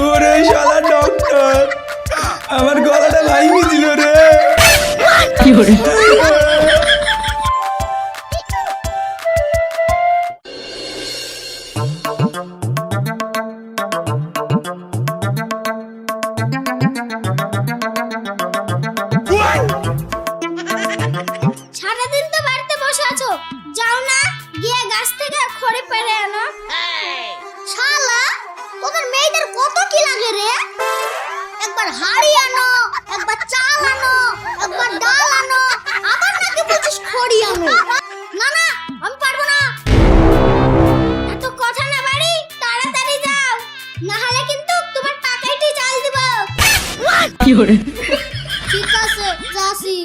ওরে শালা ডক্টর আমার গলাটা ভাঙি দিল রে। সারাদিন বসে আছো? যাও না গিয়ে গাছ থেকে খড়ি পেরে আনো। শালা তোদের মেয়েদের কত কি লাগে রে? একবার হাড়ি আনো একবার চাল আনো একবার ডাল আনো আবার নাকি বলছিস খড়ি আনো? না না আমি পারব না। এত কথা না বাড়ি তাড়াতাড়ি যাও। না হলে কিন্তু তোমার টাকাইটি চাল দিব। ঠিক আছে যাসি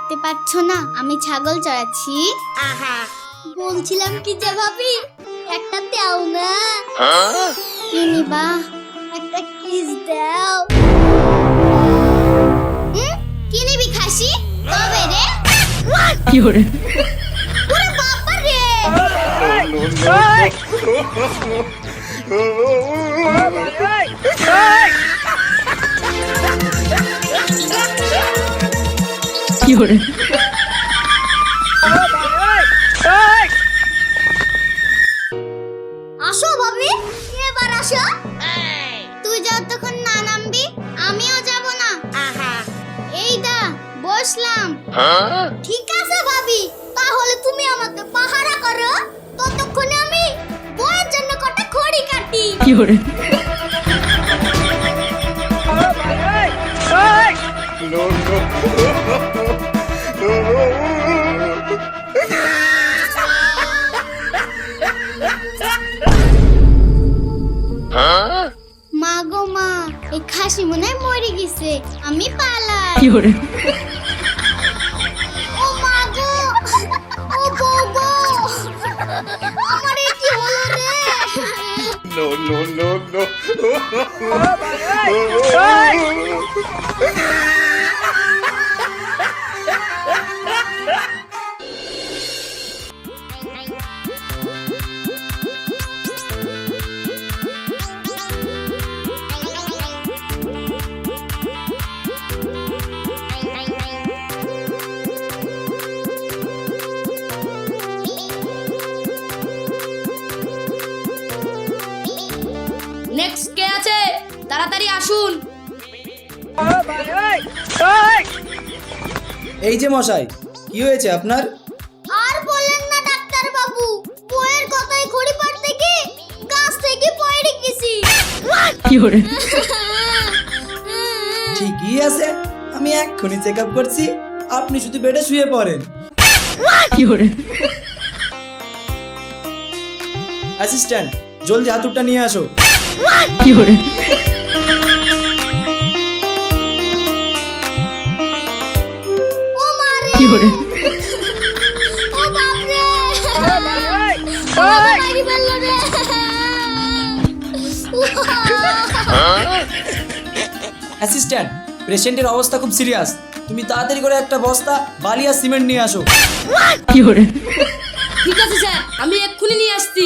দেখতে পাচ্ছ না আমি ছাগল চড়াচ্ছি আহা বলছিলাম কি যে ভাবি একটা দাও না কি নিবা একটা কিস দাও? কি নিবি খাসি তবে রে ওরে বাবা রে এবার আসো। তুই যতক্ষণ না নামবি আমিও যাব না। এই দা বসলাম। ঠিক আছে ভাবি তাহলে তুমি আমাকে পাহারা করো। ততক্ষণে আমি বইয়ের জন্য কটা খড়ি কাটি। মা খাসি মনে হয় মরে গেছে। আমি পালাই। ও মা গো! ও বউ গো! আমার এ কি হলো রে? No, no, no, no. এই যে মশাই কি হয়েছে আপনার? আর বলেন না ডাক্তার বাবু বইয়ের কথাই ঘড়ি পাড়তে কি গাছ থেকে পড়ে গেছি। ঠিকই আছে আমি এক্ষুনি চেক আপ করছি আপনি শুধু বেডে শুয়ে পড়েন। অ্যাসিস্ট্যান্ট জলদি হাতুরটা নিয়ে আসো। কি ও মারে ও বাপ রে ও মারি ফেলল রে! অ্যাসিস্ট্যান্ট পেশেন্টের অবস্থা খুব সিরিয়াস তুমি তাড়াতাড়ি করে একটা বস্তা বালি আর সিমেন্ট নিয়ে আসো। কি করে? ঠিক আছে স্যার আমি এক্ষুনি নিয়ে আসছি।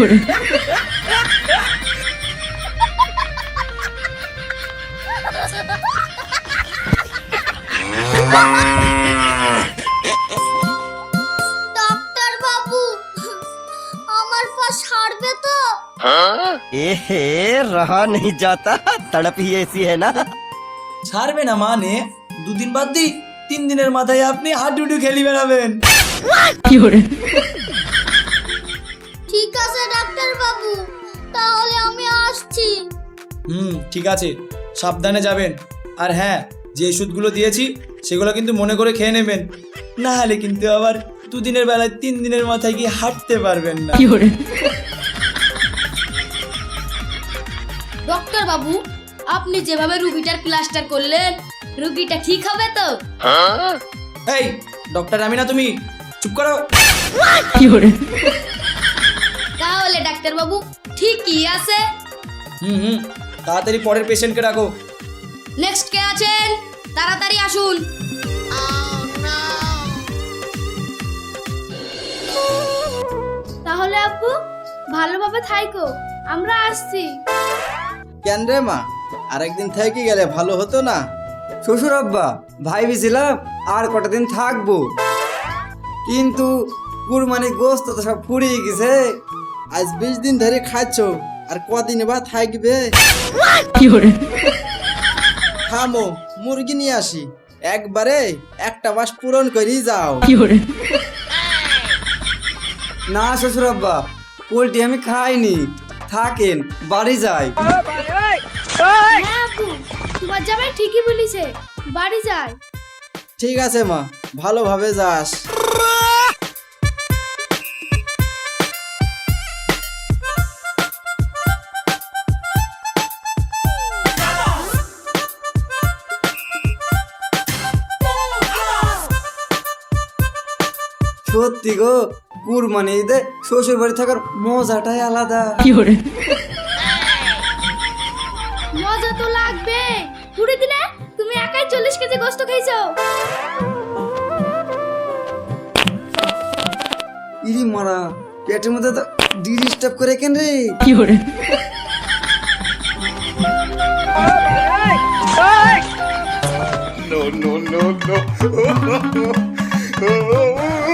করে। ডাক্তার হ্যাঁ? এহে রহা নেই যাতা তড়প হি এসি হে না। ছাড়বে না মানে দুদিন বাদ দিই তিন দিনের মাথায় আপনি হাডুডু খেলি বেড়াবেন। কি করে? হুম ঠিক আছে সাবধানে যাবেন। আর হ্যাঁ যে ওষুধগুলো দিয়েছি সেগুলো কিন্তু মনে করে খেয়ে নেবেন। না হলে কিন্তু আবার দুদিনের বেলায় তিন দিনের মাথায় গিয়ে হাঁটতে পারবেন না। ডক্টর বাবু আপনি যেভাবে রুগীটার প্লাস্টার করলেন রুগীটা ঠিক হবে তো? এই ডক্টর আমিনা তুমি চুপ করো। তাহলে ডাক্তার বাবু ঠিকই আছে। হুম হুম। তাড়াতাড়ি পরের পেশেন্টকে রাখো নেক্সট কে আছেন? তাড়াতাড়ি আসুন। তাহলে আপু ভালোভাবে থাইকো আমরা আসছি। কেন রে মা? আরেকদিন থেকে গেলে ভালো হতো না। শ্বশুর আব্বা ভাইবেছিলাম আর কটা দিন থাকব। কিন্তু কুরবানি গোস্ত তো সব ফুরিয়ে গেছে। আজ বিশ দিন ধরে খাচ্ছ। আর কদিন বা থাকবে? থামো মুরগি নিয়ে আসি। একবারে একটা মাস পূরণ করি যাও। না শ্বশুর আব্বা পোলট্রি আমি খাইনি। থাকেন বাড়ি যাই। হ্যাঁ তোমার জামাই ঠিকই বলিছে। বাড়ি যায় ঠিক আছে মা ভালোভাবে যাস। সত্যি গো কুরবানি ঈদে শ্বশুর বাড়ি থাকার মজাটাই আলাদা। কি করে? মজা তো লাগবে। কুড়ি দিনে তুমি একাই চল্লিশ কেজি গোস্ত খাইছো। ইরি মারা পেটের মধ্যে তো ডিস্টার্ব করে কেন রে? কি করে? No, no, no, no.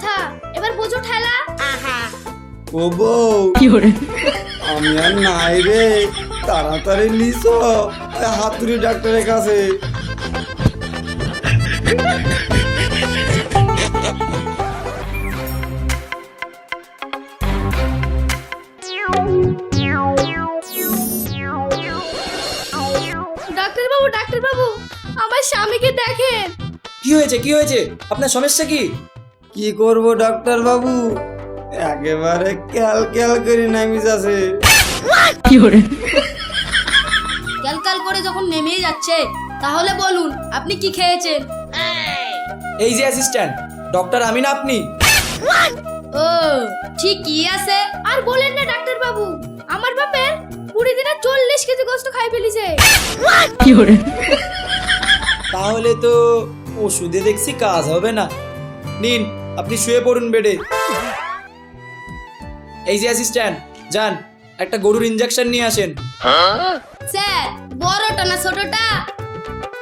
কথা। এবার বোঝো ঠেলা। ও বউ আমি আর নাই রে তাড়াতাড়ি নিস হাতুড়ি ডাক্তারের কাছে। ডাক্তার বাবু ডাক্তার বাবু আমার স্বামীকে দেখেন। কি হয়েছে কি হয়েছে? আপনার সমস্যা কি? কি করব ডাক্তার বাবু? একেবারে ক্যাল ক্যাল করে নামিজ আছে ক্যালকাল করে? কেয়াল ক্যাল করে যখন নেমেই যাচ্ছে তাহলে বলুন আপনি কি খেয়েছেন? এই যে অ্যাসিস্ট্যান্ট ডক্টর আমিনা আপনি? ও ঠিকই আছে? আর বলেন না ডাক্তার বাবু আমার বাপের কুড়ি দিনে চল্লিশ কেজি গোস্ত খাই ফেলিছে। তাহলে তো ওষুধে দেখছি কাজ হবে না। নিন আপনি শুয়ে পড়ুন বেডে। এই যে অ্যাসিস্ট্যান্ট যান একটা গরুর ইঞ্জেকশন নিয়ে আসেন। স্যার বড়টা না ছোটটা?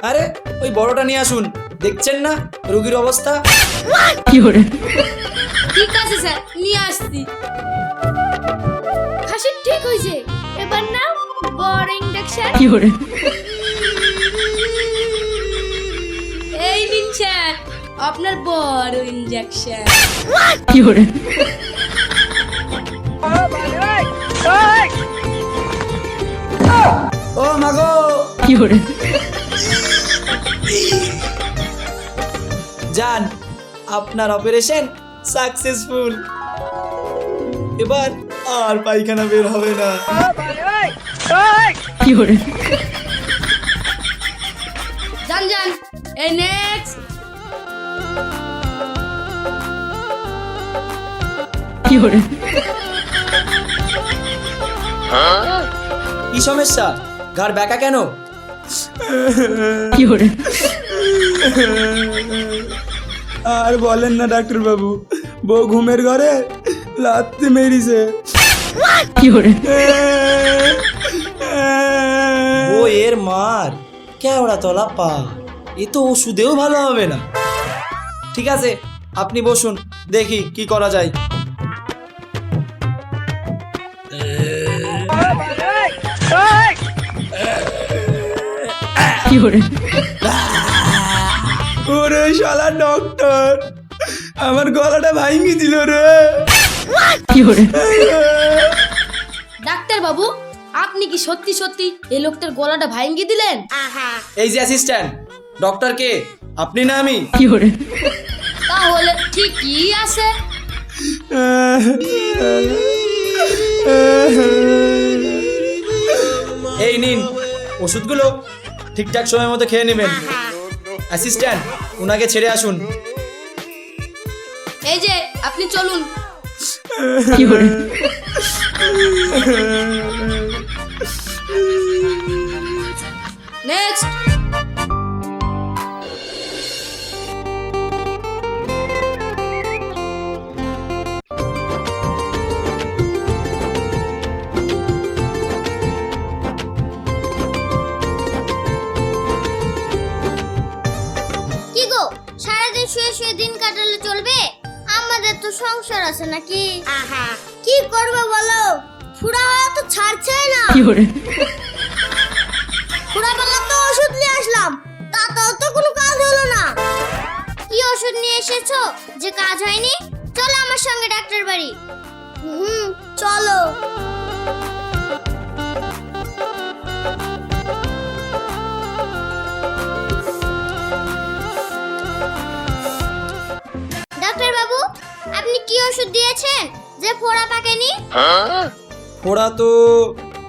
আরে ওই বড়টা নিয়ে আসুন। দেখছেন না রোগীর অবস্থা? ঠিক আছে স্যার নিয়ে আসছি। খাসি ঠিক হয়েছে। এবার না বড় ইন্ডাকশন এই নিন স্যার। আপনার বড় ইঞ্জেকশন ও মাগো। যান আপনার অপারেশন সাকসেসফুল এবার আর পায়খানা বের হবে না। যান যান এই নেক্সট কি সমস্যা? ঘর ব্যাকা কেন? আর বলেন না ডাক্তার বাবু বউ ঘুমের ঘরে লাত্তি মেরিছে। ও এর মার কেওড়া তলা পা এ তো ওষুধেও ভালো হবে না। ঠিক আছে আপনি বসুন দেখি কি করা যায়। ওরে শালা ডক্টর আমার গলাটা ভাঙি দিল রে। ডাক্তার বাবু আপনি কি সত্যি সত্যি এই লোকটার গলাটা ভাঙ্গি দিলেন? এই যে অ্যাসিস্ট্যান্ট ডক্টর কে? আপনি না আমি? তাহলে ঠিকই আছে। এই নিন ওষুধগুলো। ঠিকঠাক সময় মতো খেয়ে নেবেন। অ্যাসিস্ট্যান্ট ওনাকে ছেড়ে আসুন। এই যে আপনি চলুন। নেক্সট শুয়ে দিন কাটালে চলবে? আমাদের তো সংসার আছে নাকি? আহা। কি করবে বলো? ফুরা হওয়া তো ছাড়ছেই না। ফুরা বেলা তো ওষুধ নিয়ে আসলাম। তাতেও তো কোনো কাজ হলো না। কি ওষুধ নিয়ে এসেছ? যে কাজ হয়নি? চলো আমার সঙ্গে ডাক্তার বাড়ি। হুম চলো। আপনি কি ওষুধ দিয়েছেন যে ফোড়া পাকেনি? ওরা তো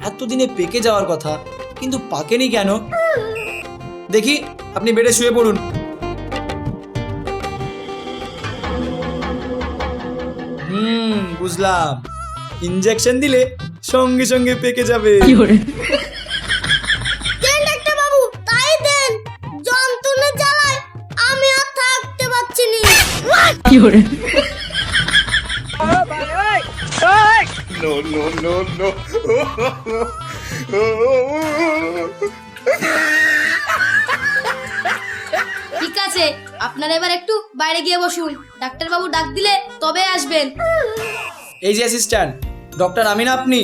এতদিনে পেকে যাওয়ার কথা কিন্তু পাকেনি কেন? দেখি আপনি বেডে শুয়ে পড়ুন। হুম বুঝলাম। ইঞ্জেকশন দিলে সঙ্গে সঙ্গে পেকে যাবে। কি doctor No, no, no, no. ঠিক আছে আপনারা এবার একটু বাইরে গিয়ে বসুন। ডাক্তার বাবু ডাক দিলে তবে আসবেন। এই যে অ্যাসিস্ট্যান্ট ডক্টর আমি না আপনি?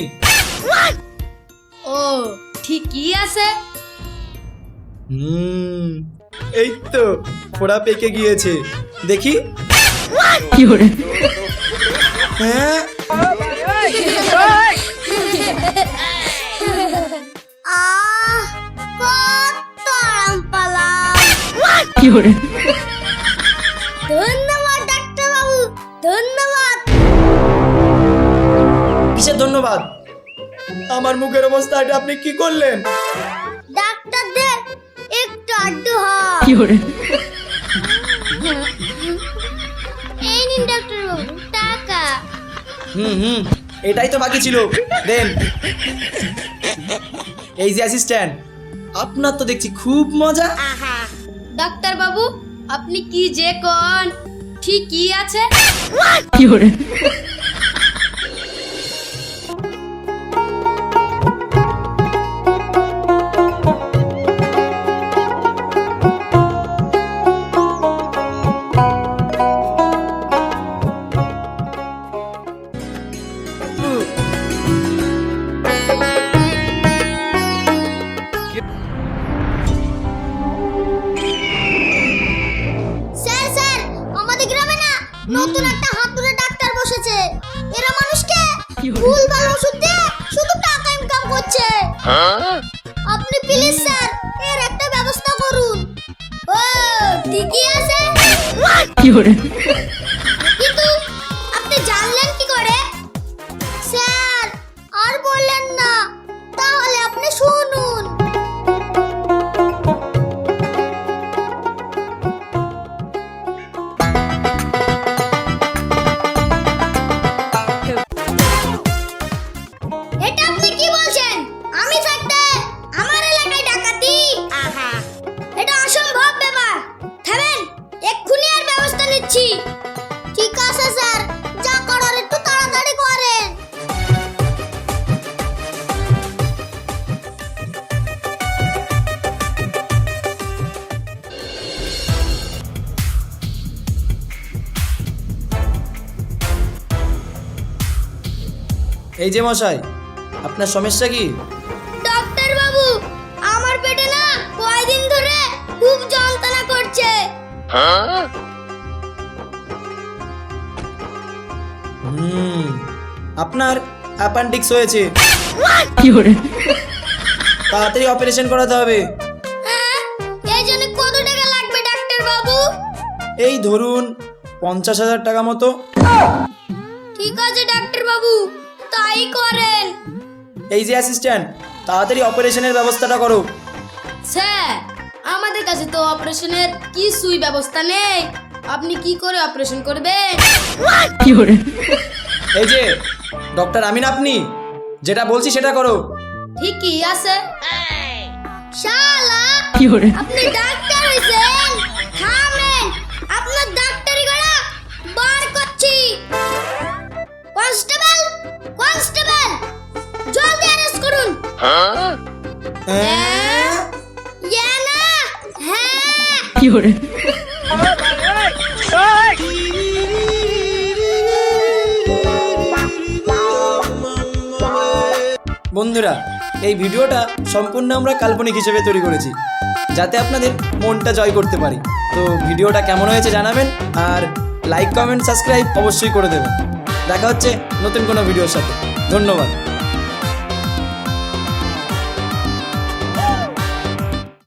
ও ঠিকই আছে। হুম এই তো ফোড়া পেকে গিয়েছে। দেখি। কি হ্যাঁ? আহ কত আরাম পালাম ধন্যবাদ ডাক্তার বাবু ধন্যবাদ কিসের ধন্যবাদ? আমার মুখের অবস্থা এটা আপনি কি করলেন? ডাক্তারদের একটু আড্ডু হয় এই নিন ডাক্তার বাবু টাকা। হুম হুম। এটাই তো বাকি ছিল। দেন। এই যে অ্যাসিস্ট্যান্ট আপনার তো দেখছি খুব মজা। ডাক্তার বাবু আপনি কি যে কোন? ঠিকই আছে। স্যার নতুন একটা হাতুড়ে ডাক্তার বসেছে। এরা মানুষকে ভুলভাল ওষুধ দিয়ে শুধু টাকা ইনকাম করছে। আপনি প্লিজ স্যার এর একটা ব্যবস্থা করুন। ও ঠিকই আছে। কি করে এই যে মশাই আপনার সমস্যা কি? ডাক্তার বাবু আমার পেটে না কয়দিন ধরে খুব যন্ত্রণা করছে। হুম আপনার অ্যাপেন্ডিক্স হয়েছে। তাড়াতাড়ি অপারেশন করাতে হবে। হ্যাঁ? এই জন্য কত টাকা লাগবে ডাক্তার বাবু এই ধরুন পঞ্চাশ হাজার টাকা মতো। এই যে অ্যাসিস্ট্যান্ট তাড়াতাড়ি অপারেশনের ব্যবস্থাটা করো। স্যার আমাদের কাছে তো অপারেশনের কি সুই ব্যবস্থা নেই। আপনি কি করে অপারেশন করবেন? কি এই যে ডক্টর আমিন আপনি যেটা বলছি সেটা করো। ঠিকই আছে। শালা আপনি ডাক্তার হইছেন? থামেন আপনার ডাক্তারি করা বার করছি। কনস্টেবল কনস্টেবল হ্যাঁ বন্ধুরা, এই ভিডিওটা সম্পূর্ণ আমরা কাল্পনিক হিসেবে তৈরি করেছি, যাতে আপনাদের মনটা জয় করতে পারি। তো ভিডিওটা কেমন হয়েছে জানাবেন, আর লাইক কমেন্ট সাবস্ক্রাইব অবশ্যই করে দেবেন। দেখা হচ্ছে নতুন কোনো ভিডিওর সাথে। ধন্যবাদ।